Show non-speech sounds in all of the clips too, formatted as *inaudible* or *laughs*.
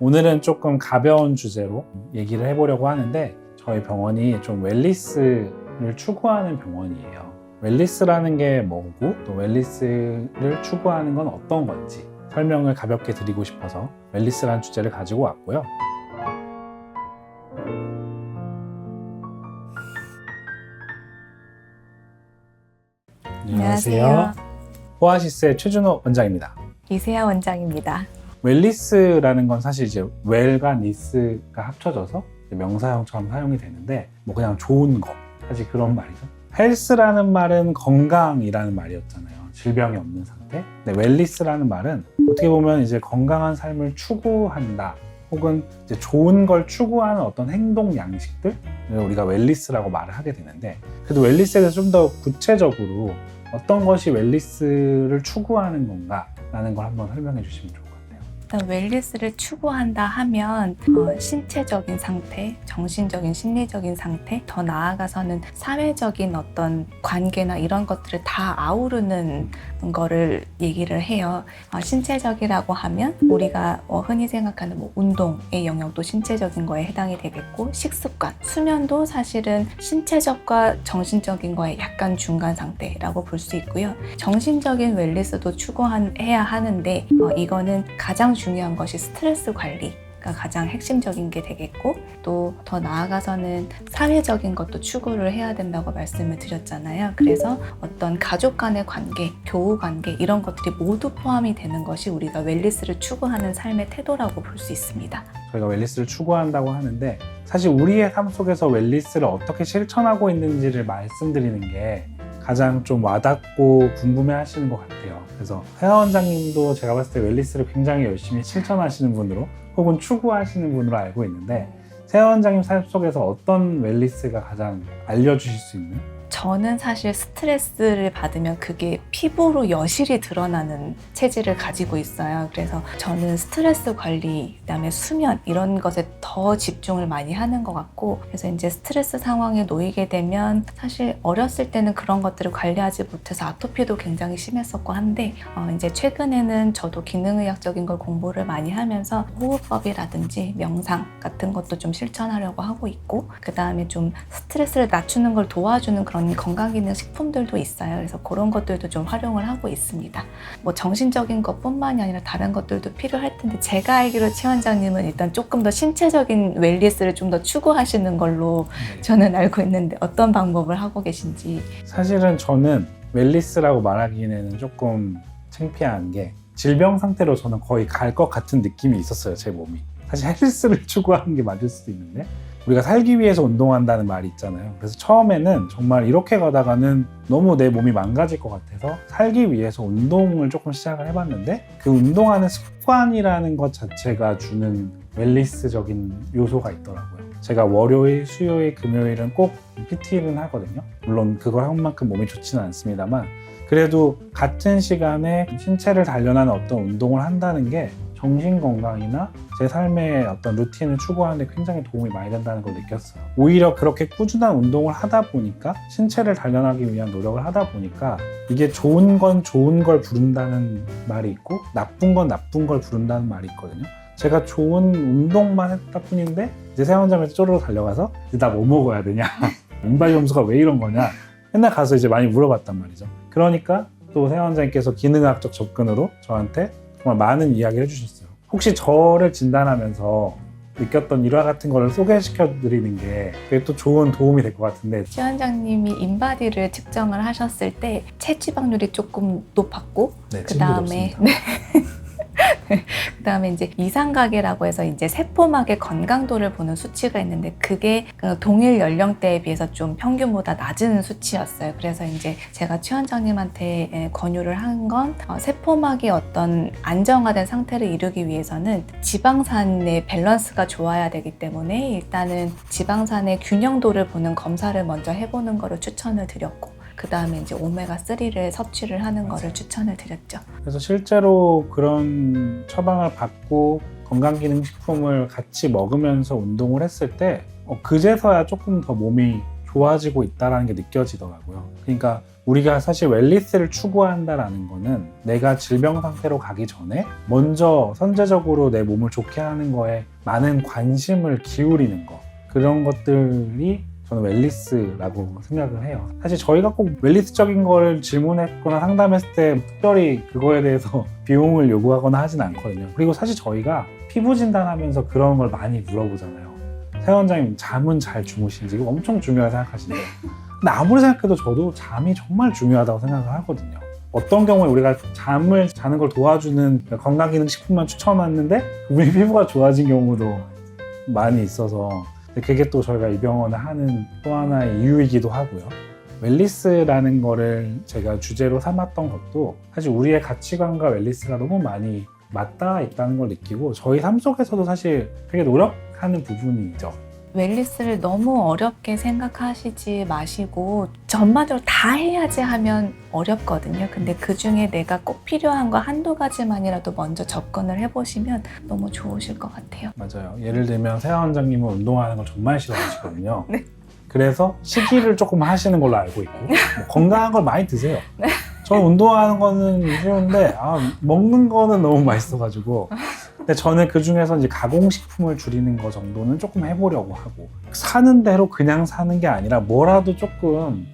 오늘은 조금 가벼운 주제로 얘기를 해보려고 하는데 저희 병원이 좀 웰리스를 추구하는 병원이에요. 웰리스라는 게 뭐고 또 웰리스를 추구하는 건 어떤 건지 설명을 가볍게 드리고 싶어서 웰리스라는 주제를 가지고 왔고요. 안녕하세요. 호아시스의 최준호 원장입니다. 이세아 원장입니다. 웰리스라는 건 사실 이제 웰과 리스가 합쳐져서 명사형처럼 사용이 되는데 뭐 그냥 좋은 거 사실 그런 말이죠. 헬스라는 말은 건강이라는 말이었잖아요. 질병이 없는 상태. 근데 웰리스라는 말은 어떻게 보면 이제 건강한 삶을 추구한다. 혹은 이제 좋은 걸 추구하는 어떤 행동 양식들 우리가 웰리스라고 말을 하게 되는데 그래도 웰리스에 대해서 좀 더 구체적으로 어떤 것이 웰리스를 추구하는 건가라는 걸 한번 설명해 주시면 같아요. 일단 웰리스를 추구한다 하면 어, 신체적인 상태, 정신적인 심리적인 상태, 더 나아가서는 사회적인 어떤 관계나 이런 것들을 다 아우르는 거를 얘기를 해요. 어, 신체적이라고 하면 우리가 어, 흔히 생각하는 뭐 운동의 영역도 신체적인 거에 해당이 되겠고 식습관, 수면도 사실은 신체적과 정신적인 거에 약간 중간 상태라고 볼 수 있고요. 정신적인 웰리스도 추구해야 하는데 어, 이거는 가장 중요한 것이 스트레스 관리. 가 가장 핵심적인 게 되겠고 또 더 나아가서는 사회적인 것도 추구를 해야 된다고 말씀을 드렸잖아요. 그래서 어떤 가족 간의 관계, 교우 관계 이런 것들이 모두 포함이 되는 것이 우리가 웰리스를 추구하는 삶의 태도라고 볼 수 있습니다. 저희가 웰리스를 추구한다고 하는데 사실 우리의 삶 속에서 웰리스를 어떻게 실천하고 있는지를 말씀드리는 게 가장 좀 와닿고 궁금해 하시는 것 같아요. 그래서 회화 원장님도 제가 봤을 때 웰리스를 굉장히 열심히 실천하시는 분으로 혹은 추구하시는 분으로 알고 있는데 세아 원장님 삶 속에서 어떤 웰리스가 가장 알려주실 수 있는 저는 사실 스트레스를 받으면 그게 피부로 여실히 드러나는 체질을 가지고 있어요. 그래서 저는 스트레스 관리, 그다음에 수면 이런 것에 더 집중을 많이 하는 것 같고, 그래서 이제 스트레스 상황에 놓이게 되면 사실 어렸을 때는 그런 것들을 관리하지 못해서 아토피도 굉장히 심했었고 한데, 어, 이제 최근에는 저도 기능의학적인 걸 공부를 많이 하면서 호흡법이라든지 명상 같은 것도 좀 실천하려고 하고 있고, 그 다음에 좀 스트레스를 낮추는 걸 도와주는 그런 건강기능 식품들도 있어요. 그래서 그런 것들도 좀 활용을 하고 있습니다. 뭐 정신적인 것뿐만이 아니라 다른 것들도 필요할 텐데 제가 알기로 최 원장님은 일단 조금 더 신체적인 웰리스를 좀 더 추구하시는 걸로 저는 알고 있는데 어떤 방법을 하고 계신지. 사실은 저는 웰리스라고 말하기에는 조금 창피한 게 질병 상태로 저는 거의 갈 것 같은 느낌이 있었어요 제 몸이. 사실 헬스를 *laughs* 추구하는 게 맞을 수도 있는데 우리가 살기 위해서 운동한다는 말이 있잖아요. 그래서 처음에는 정말 이렇게 가다가는 너무 내 몸이 망가질 것 같아서 살기 위해서 운동을 조금 시작을 해봤는데 그 운동하는 습관이라는 것 자체가 주는 웰리스적인 요소가 있더라고요. 제가 월요일, 수요일, 금요일은 꼭 PT는 하거든요. 물론 그걸 한 만큼 몸이 좋지는 않습니다만 그래도 같은 시간에 신체를 단련하는 어떤 운동을 한다는 게 정신 건강이나 제 삶의 어떤 루틴을 추구하는 데 굉장히 도움이 많이 된다는 걸 느꼈어요. 오히려 그렇게 꾸준한 운동을 하다 보니까 신체를 단련하기 위한 노력을 하다 보니까 이게 좋은 건 좋은 걸 부른다는 말이 있고 나쁜 건 나쁜 걸 부른다는 말이 있거든요. 제가 좋은 운동만 했다 뿐인데 이제 세원장에서 쪼르르 달려가서 나뭐 먹어야 되냐 *laughs* 운발 점수가 왜 이런 거냐 맨날 가서 이제 많이 물어봤단 말이죠. 그러니까 또 세원장님께서 기능학적 접근으로 저한테 정말 많은 이야기를 해주셨어요. 혹시 저를 진단하면서 느꼈던 일화 같은 거를 소개시켜 드리는 게 그게 또 좋은 도움이 될 것 같은데 최 원장님이 인바디를 측정을 하셨을 때 체지방률이 조금 높았고 네, 그 다음에 네. 그 다음에 이제 이상가계라고 해서 이제 세포막의 건강도를 보는 수치가 있는데 그게 그 동일 연령대에 비해서 좀 평균보다 낮은 수치였어요. 그래서 이제 제가 최 원장님한테 예, 권유를 한 건 세포막이 어떤 안정화된 상태를 이루기 위해서는 지방산의 밸런스가 좋아야 되기 때문에 일단은 지방산의 균형도를 보는 검사를 먼저 해보는 거를 추천을 드렸고 그 다음에 이제 오메가 3를 섭취를 하는 거를 추천을 드렸죠. 그래서 실제로 그런 처방을 받고 건강기능식품을 같이 먹으면서 운동을 했을 때 어, 그제서야 조금 더 몸이 좋아지고 있다는 게 느껴지더라고요. 그러니까 우리가 사실 웰리스를 추구한다라는 거는 내가 질병 상태로 가기 전에 먼저 선제적으로 내 몸을 좋게 하는 거에 많은 관심을 기울이는 거 그런 것들이 저는 웰리스라고 생각을 해요. 사실 저희가 꼭 웰리스적인 거를 질문했거나 상담했을 때 특별히 그거에 대해서 *laughs* 비용을 요구하거나 하진 않거든요. 그리고 사실 저희가 피부 진단하면서 그런 걸 많이 물어보잖아요. 새 원장님 잠은 잘 주무시는지 이거 엄청 중요하게 생각하시는데 근데 아무리 생각해도 저도 잠이 정말 중요하다고 생각을 하거든요. 어떤 경우에 우리가 잠을 자는 걸 도와주는 건강기능식품만 추천했는데 그분이 피부가 좋아진 경우도 많이 있어서 그게 또 저희가 이 병원을 하는 또 하나의 이유이기도 하고요. 웰리스라는 거를 제가 주제로 삼았던 것도 사실 우리의 가치관과 웰리스가 너무 많이 맞닿아 있다는 걸 느끼고 저희 삶 속에서도 사실 되게 노력하는 부분이죠. 웰리스를 너무 어렵게 생각하시지 마시고 전반적으로 다 해야지 하면 어렵거든요. 근데 그 중에 내가 꼭 필요한 거 한두 가지만이라도 먼저 접근을 해보시면 너무 좋으실 것 같아요. 맞아요. 예를 들면 세아 원장님은 운동하는 걸 정말 싫어하시거든요. *laughs* 네. 그래서 식이를 조금 하시는 걸로 알고 있고 뭐 건강한 걸 많이 드세요. 네. 저는 운동하는 거는 쉬운데 아, 먹는 거는 너무 맛있어가지고 *laughs* 근데 저는 그 중에서 이제 가공식품을 줄이는 거 정도는 조금 해보려고 하고 사는 대로 그냥 사는 게 아니라 뭐라도 조금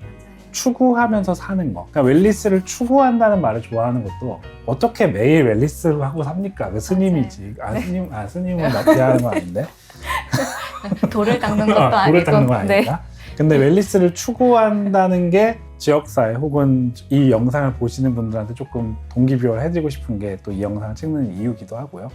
추구하면서 사는 거. 그러니까 웰리스를 추구한다는 말을 좋아하는 것도 어떻게 매일 웰리스를 하고 삽니까? 그 스님이지. 아 네. 스님, 아 스님은 나 비하하는 건 아닌데. *laughs* 돌을 닦는 것도 아, 아니고. 불을 닦는 건 네. 아닌가? 근데 웰리스를 추구한다는 게 지역사회 혹은 이 영상을 보시는 분들한테 조금 동기부여를 해드리고 싶은 게 또 이 영상을 찍는 이유기도 하고요.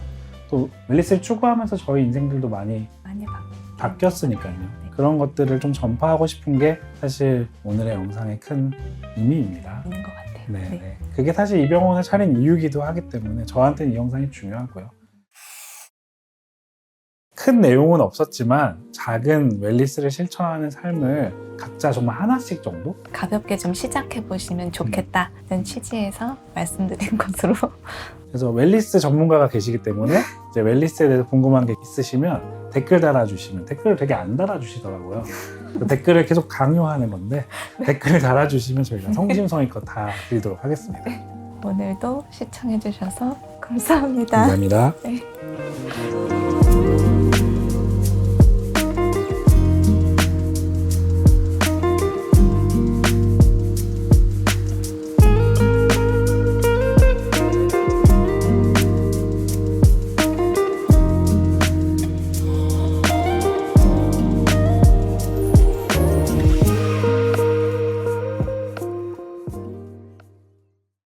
또 웰리스를 추구하면서 저희 인생들도 많이 많이 바... 바뀌었으니까요. 그런 것들을 좀 전파하고 싶은 게 사실 오늘의 영상의 큰 의미입니다. 있는 것 같아요. 네, 네. 네. 그게 사실 이 병원을 차린 이유기도 하기 때문에 저한테는 이 영상이 중요하고요. 큰 내용은 없었지만 작은 웰리스를 실천하는 삶을 각자 정말 하나씩 정도? 가볍게 좀 시작해 보시면 좋겠다는 취지에서 *laughs* 말씀드린 것으로 그래서 웰리스 전문가가 계시기 때문에 이제 웰리스에 대해서 궁금한 게 있으시면 댓글 달아주시면 댓글을 되게 안 달아주시더라고요. 그 댓글을 계속 강요하는 건데 댓글을 달아주시면 저희가 성심성의껏 다 드리도록 하겠습니다. 오늘도 시청해 주셔서 감사합니다. 감사합니다. 네.